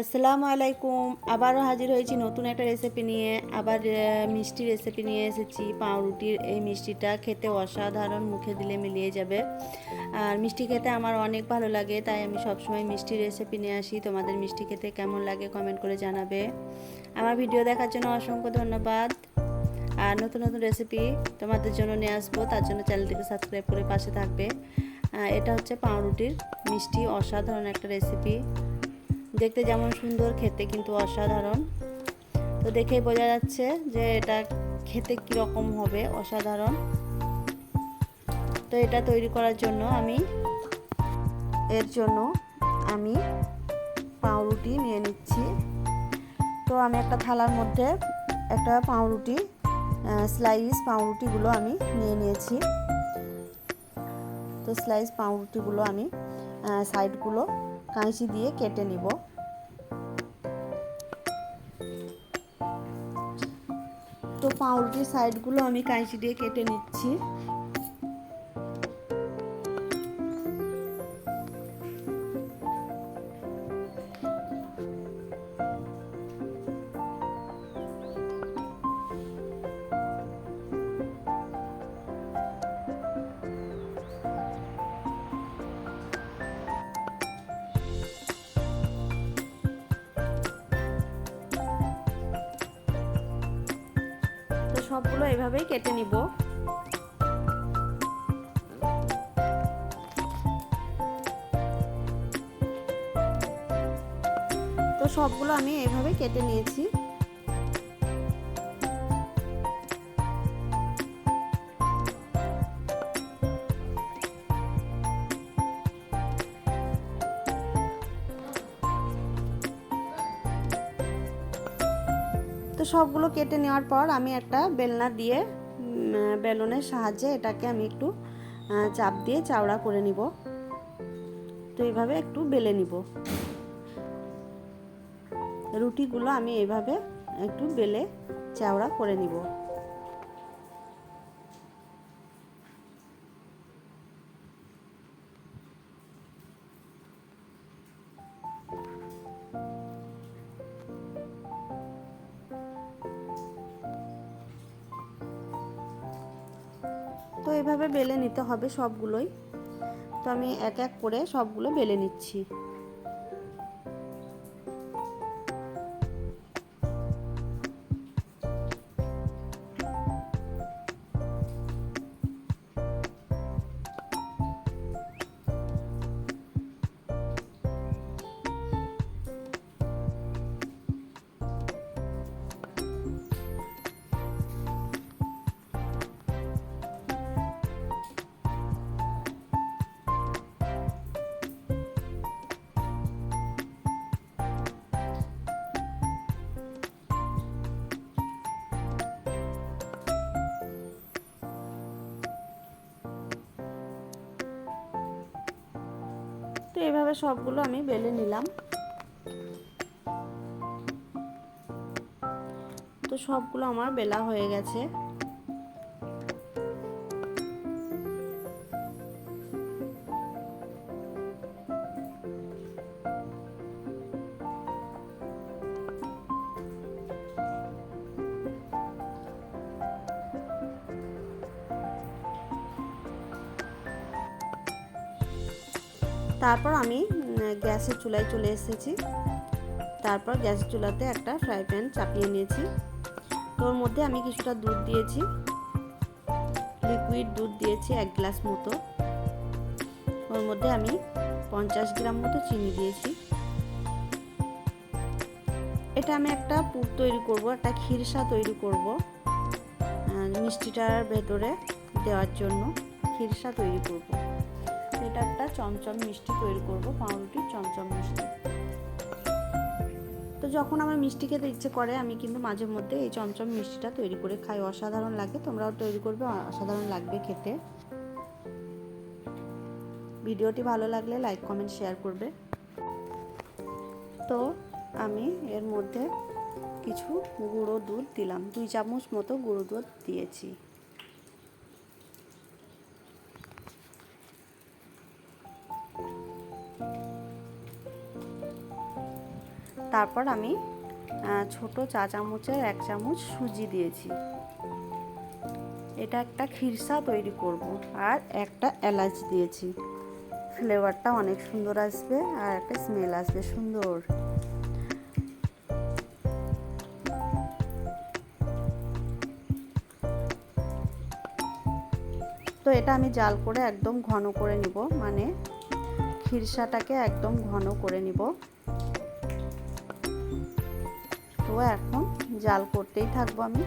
আসসালামু আলাইকুম। আবারও হাজির হয়েছি নতুন একটা রেসিপি নিয়ে। আবার মিষ্টি রেসিপি নিয়ে এসেছি। পাউরুটির এই মিষ্টিটা খেতে অসাধারণ, মুখে দিলে মিলিয়ে যাবে। আর মিষ্টি খেতে আমার অনেক ভালো লাগে, তাই আমি সবসময় মিষ্টি রেসিপি নিয়ে আসি। তোমাদের মিষ্টি খেতে কেমন লাগে কমেন্ট করে জানাবে। আমার ভিডিও দেখার জন্য অসংখ্য ধন্যবাদ। আর নতুন নতুন রেসিপি তোমাদের জন্য নিয়ে আসব, তার জন্য চ্যানেলটিকে সাবস্ক্রাইব করে পাশে থাকবে। এটা হচ্ছে পাউরুটির মিষ্টি, অসাধারণ একটা রেসিপি দেখতে যেমন সুন্দর, খেতে কিন্তু অসাধারণ। তো দেখেই বোঝা যাচ্ছে যে এটা খেতে কীরকম হবে, অসাধারণ। তো এটা তৈরি করার জন্য আমি, এর জন্য আমি পাউরুটি নিয়ে নিচ্ছি। তো আমি একটা থালার মধ্যে একটা পাউরুটি স্লাইস পাউরুটিগুলো আমি নিয়ে নিয়েছি। তো স্লাইস পাউরুটিগুলো আমি সাইডগুলো কাঁচি দিয়ে কেটে নিব। তো পাউরুটির সাইডগুলো আমি কাঁচি দিয়ে কেটে নিচ্ছি। সবগুলো এভাবেই কেটে নিব। তো সবগুলো আমি এভাবে কেটে নিয়েছি। তো সবগুলো কেটে নেওয়ার পর আমি একটা বেলনা দিয়ে বেলনের সাহায্যে এটাকে আমি একটু চাপ দিয়ে চাওড়া করে নিব। তো এইভাবে একটু বেলে নিব। রুটিগুলো আমি এইভাবে একটু বেলে চাওড়া করে নিব। এভাবে বেলে নিতে হবে সবগুলোই। তো আমি এক এক করে সবগুলো বেলে নিচ্ছি। তো এভাবে সবগুলো আমি বেলে নিলাম। তো সবগুলো আমার বেলা হয়ে গেছে। তারপর আমি গ্যাসের চুলায় চলে এসেছি। তারপর গ্যাসের চুলাতে একটা ফ্রাই প্যান চাপিয়ে নিয়েছি। তো ওর মধ্যে আমি কিছুটা দুধ দিয়েছি। লিকুইড দুধ দিয়েছি এক গ্লাস মতো। ওর মধ্যে আমি পঞ্চাশ গ্রাম মতো চিনি দিয়েছি। এটা আমি একটা পুর তৈরি করব, একটা খিরসা তৈরি করব মিষ্টিটার ভেতরে দেওয়ার জন্য। খিরসা তৈরি করব। একটা চমচম মিষ্টি তৈরি করব, পাউরুটির চমচম মিষ্টি। তো যখন আমার মিষ্টি খেতে ইচ্ছে করে, আমি কিন্তু মাঝে মধ্যে এই চমচম মিষ্টিটা তৈরি করে খাই। অসাধারণ লাগে, তোমরাও তৈরি করবে, অসাধারণ লাগবে খেতে। ভিডিওটি ভালো লাগলে লাইক, কমেন্ট, শেয়ার করবে। তো আমি এর মধ্যে কিছু গুঁড়ো দুধ দিলাম, দুই চামচ মতো গুঁড়ো দুধ দিয়েছি। তারপর আমি ছোট চা চামচের এক চামচ সুজি দিয়েছি। এটা একটা খিরসা তৈরি করব আর একটা এলাচ দিয়েছি। ফ্লেভারটা অনেক সুন্দর আসবে আর একটা স্মেল আসবে সুন্দর। তো এটা আমি জাল করে একদম ঘন করে নিব মানে খিরসাটাকে একদম ঘন করে নিব। এখন জাল করতেই থাকব আমি।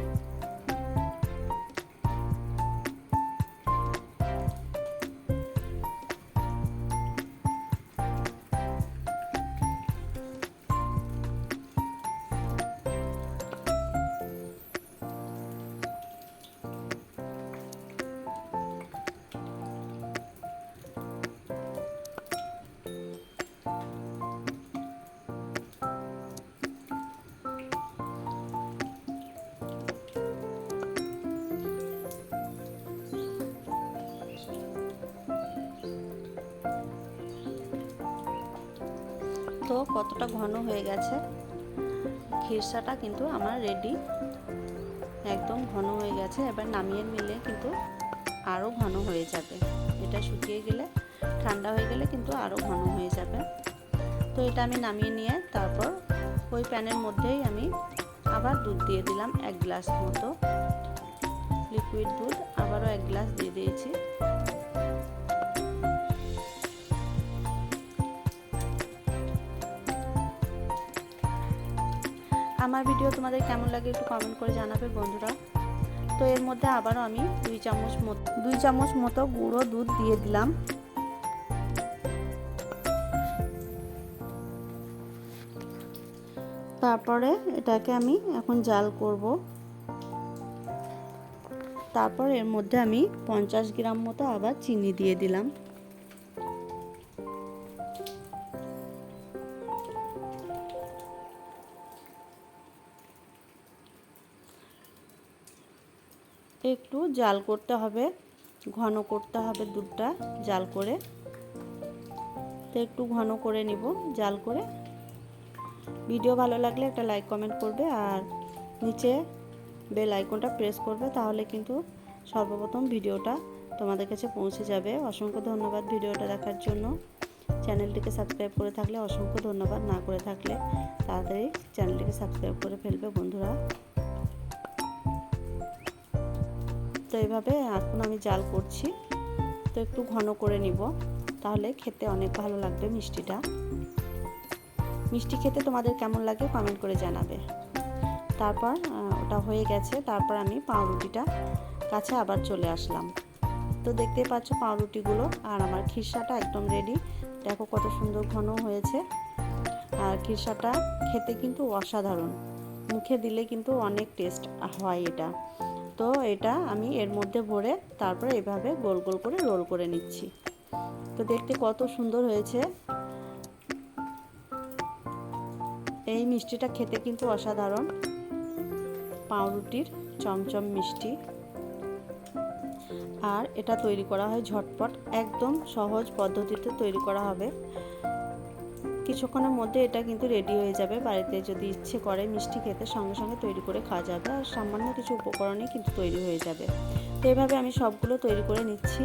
তো কতটা ঘন হয়ে গেছে। খিরসাটা কিন্তু আমার রেডি একদম ঘন হয়ে গেছে। এবার নামিয়ে নিলে কিন্তু আরও ঘন হয়ে যাবে। এটা শুকিয়ে গেলে, ঠান্ডা হয়ে গেলে কিন্তু আরও ঘন হয়ে যাবে। তো এটা আমি নামিয়ে নিয়ে তারপর ওই প্যানের মধ্যেই আমি আবার দুধ দিয়ে দিলাম এক গ্লাস মতো। লিকুইড দুধ আবারও এক গ্লাস দিয়ে দিয়েছি। আমার ভিডিও তোমাদের কেমন লাগে একটু কমেন্ট করে জানাবে বন্ধুরা। তো এর মধ্যে আবারও আমি দুই চামচ মতো দুই চামচ মতো গুঁড়ো দুধ দিয়ে দিলাম। তারপরে এটাকে আমি এখন জাল করব। তারপর এর মধ্যে আমি পঞ্চাশ গ্রাম মতো আবার চিনি দিয়ে দিলাম। জাল করতে হবে, ঘন করতে হবে দুধটা জাল করে। তো একটু ঘন করে নিব, জাল করে। ভিডিও ভালো লাগলে একটা লাইক কমেন্ট করবে আর নিচে বেল আইকনটা প্রেস করবে, তাহলে কিন্তু সর্বপ্রথম ভিডিওটা তোমাদের কাছে পৌঁছে যাবে। অসংখ্য ধন্যবাদ ভিডিওটা দেখার জন্য। চ্যানেলটিকে সাবস্ক্রাইব করে থাকলে অসংখ্য ধন্যবাদ, না করে থাকলে তাড়াতাড়ি চ্যানেলটিকে সাবস্ক্রাইব করে ফেলবে বন্ধুরা। তো এইভাবে এখন আমি জাল করছি। তো একটু ঘন করে নিব, তাহলে খেতে অনেক ভালো লাগবে মিষ্টিটা। মিষ্টি খেতে তোমাদের কেমন লাগে কমেন্ট করে জানাবে। তারপর ওটা হয়ে গেছে, তারপর আমি পাউরুটিটা কাছে আবার চলে আসলাম। তো দেখতেই পাচ্ছ পাউরুটিগুলো, আর আমার খিরসাটা একদম রেডি দেখো কত সুন্দর ঘন হয়েছে। আর খিরসাটা খেতে কিন্তু অসাধারণ। মুখে দিলে কিন্তু অনেক টেস্ট হয় এটা। তো এটা আমি এর মধ্যে ভরে তারপরে এভাবে গোল গোল করে রোল করে নিচ্ছি। তো দেখতে কত সুন্দর হয়েছে। এই মিষ্টিটা খেতে কিন্তু অসাধারণ। পাউরুটির চমচম মিষ্টি। আর এটা তৈরি করা হয় ঝটপট, একদম সহজ পদ্ধতিতে তৈরি করা হবে। কিছুক্ষণের মধ্যে এটা কিন্তু রেডি হয়ে যাবে। বাড়িতে যদি ইচ্ছে করে মিষ্টি খেতে সঙ্গে সঙ্গে তৈরি করে খাওয়া যাবে। আর সামান্য কিছু উপকরণে কিন্তু তৈরি হয়ে যাবে। তো এভাবে আমি সবগুলো তৈরি করে নিচ্ছি।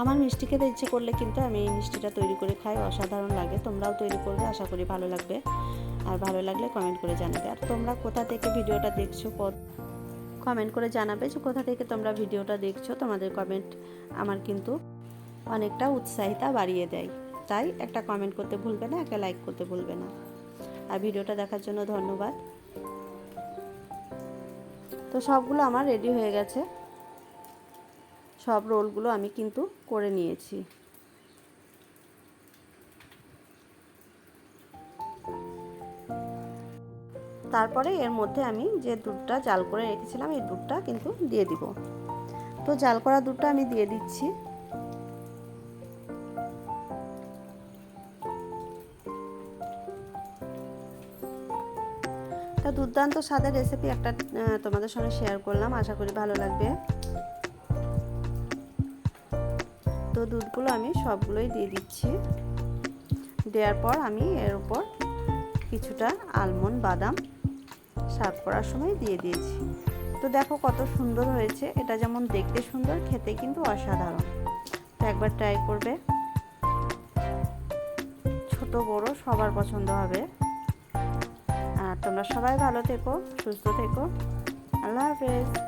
আমার মিষ্টি খেতে ইচ্ছে করলে কিন্তু আমি এই মিষ্টিটা তৈরি করে খাই, অসাধারণ লাগে। তোমরাও তৈরি করবে, আশা করি ভালো লাগবে। আর ভালো লাগলে কমেন্ট করে জানাবে। আর তোমরা কোথা থেকে ভিডিওটা দেখছ কমেন্ট করে জানাবে যে কোথা থেকে তোমরা ভিডিওটা দেখছ। তোমাদের কমেন্ট আমার কিন্তু অনেকটা উৎসাহিতা বাড়িয়ে দেয়। তাই একটা কমেন্ট করতে ভুলবে না, একটা লাইক করতে ভুলবে না। আর ভিডিওটা দেখার জন্য ধন্যবাদ। তো সবগুলো আমার রেডি হয়ে গেছে। সব রোলগুলো আমি কিন্তু করে নিয়েছি। তারপরে এর মধ্যে আমি যে দুধটা জাল করে রেখেছিলাম, এই দুধটা কিন্তু দিয়ে দিব। তো জাল করা দুধটা আমি দিয়ে দিচ্ছি। তা দুর্দান্ত স্বাদের রেসিপি একটা তোমাদের সঙ্গে শেয়ার করলাম। আশা করি ভালো লাগবে। তো দুধগুলো আমি সবগুলোই দিয়ে দিচ্ছি। দেওয়ার পর আমি এর উপর কিছুটা আলমন্ড বাদাম সার্ভ করার সময় দিয়ে দিয়েছি। তো দেখো কত সুন্দর হয়েছে। এটা যেমন দেখতে সুন্দর, খেতে কিন্তু অসাধারণ। তো একবার ট্রাই করবে। ছোট, বড় সবার পছন্দ হবে। আর তোমরা সবাই ভালো থেকো, সুস্থ থেকো। আল্লাহ হাফেজ।